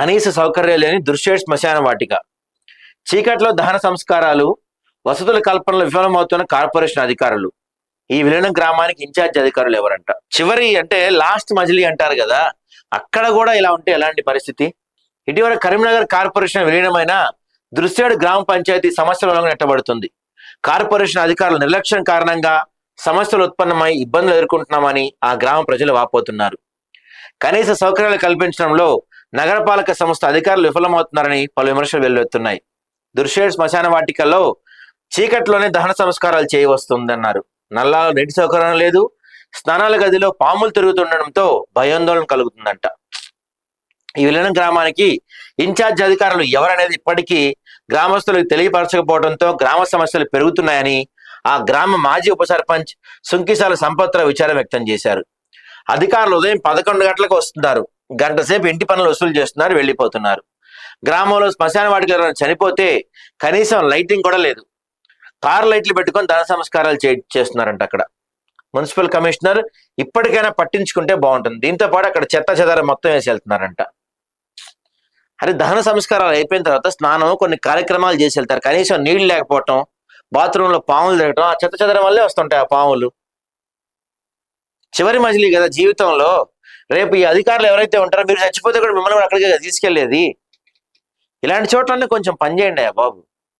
కనీస సౌకర్యాలు లేని దుర్శేష్ శ్మశాన వాటిక. చీకట్లో దహన సంస్కారాలు వసతుల కల్పనలో విఫలమవుతున్న కార్పొరేషన్ అధికారులు. ఈ విలీనం గ్రామానికి ఇన్ఛార్జ్ అధికారులు ఎవరంట? చివరి అంటే లాస్ట్ మజిలీ అంటారు కదా అక్కడ కూడా ఇలా ఉంటే ఎలాంటి పరిస్థితి? ఇటీవల కరీంనగర్ కార్పొరేషన్ విలీనమైన దృశ్యాడు గ్రామ పంచాయతీ సమస్యలలో నెట్టబడుతుంది. కార్పొరేషన్ అధికారుల నిర్లక్ష్యం కారణంగా సమస్యలు ఉత్పన్నమై ఇబ్బందులు ఎదుర్కొంటున్నామని ఆ గ్రామ ప్రజలు వాపోతున్నారు. కనీస సౌకర్యాలు కల్పించడంలో నగరపాలక సంస్థ అధికారులు విఫలమవుతున్నారని పలు విమర్శలు వెల్లువెత్తున్నాయి. దుర్షేడ్ శ్మశాన వాటికల్లో చీకట్లోనే దహన సంస్కారాలు చేయవస్తుందన్నారు. నల్లాలో నీటి సౌకర్యం లేదు. స్నానాల గదిలో పాములు తిరుగుతుండడంతో భయాందోళన కలుగుతుందంట. ఈ విలీనం గ్రామానికి ఇన్ఛార్జ్ అధికారులు ఎవరనేది ఇప్పటికీ గ్రామస్తులకు తెలియపరచకపోవడంతో గ్రామ సమస్యలు పెరుగుతున్నాయని ఆ గ్రామ మాజీ ఉప సర్పంచ్ సుంకిసాల సంపత్ర విచారం వ్యక్తం చేశారు. అధికారులు ఉదయం పదకొండు గంటలకు వస్తున్నారు. గంట సేపు ఇంటి పనులు వసూలు చేస్తున్నారు వెళ్ళిపోతున్నారు. గ్రామంలో శ్మశాన వాటికి చనిపోతే కనీసం లైటింగ్ కూడా లేదు. కార్ లైట్లు పెట్టుకొని ధన సంస్కారాలు చే చేస్తున్నారంట అక్కడ. మున్సిపల్ కమిషనర్ ఇప్పటికైనా పట్టించుకుంటే బాగుంటుంది. దీంతో పాటు అక్కడ చెత్త చెదారం మొత్తం వేసి వెళ్తున్నారంట. అరే దహన సంస్కారాలు అయిపోయిన తర్వాత స్నానం కొన్ని కార్యక్రమాలు చేసి వెళ్తారు. కనీసం నీళ్ళు లేకపోవటం బాత్రూంలో పాములు తిరగటం ఆ చెత్త చెదరం వల్లే వస్తుంటాయి ఆ పాములు. చివరి మజిలీ కదా జీవితంలో. రేపు ఈ అధికారులు ఎవరైతే ఉంటారో మీరు చచ్చిపోతే కూడా మిమ్మల్ని కూడా అక్కడికి తీసుకెళ్ళేది ఇలాంటి చోట్లన్నీ కొంచెం పనిచేయండి అయ్యా బాబు.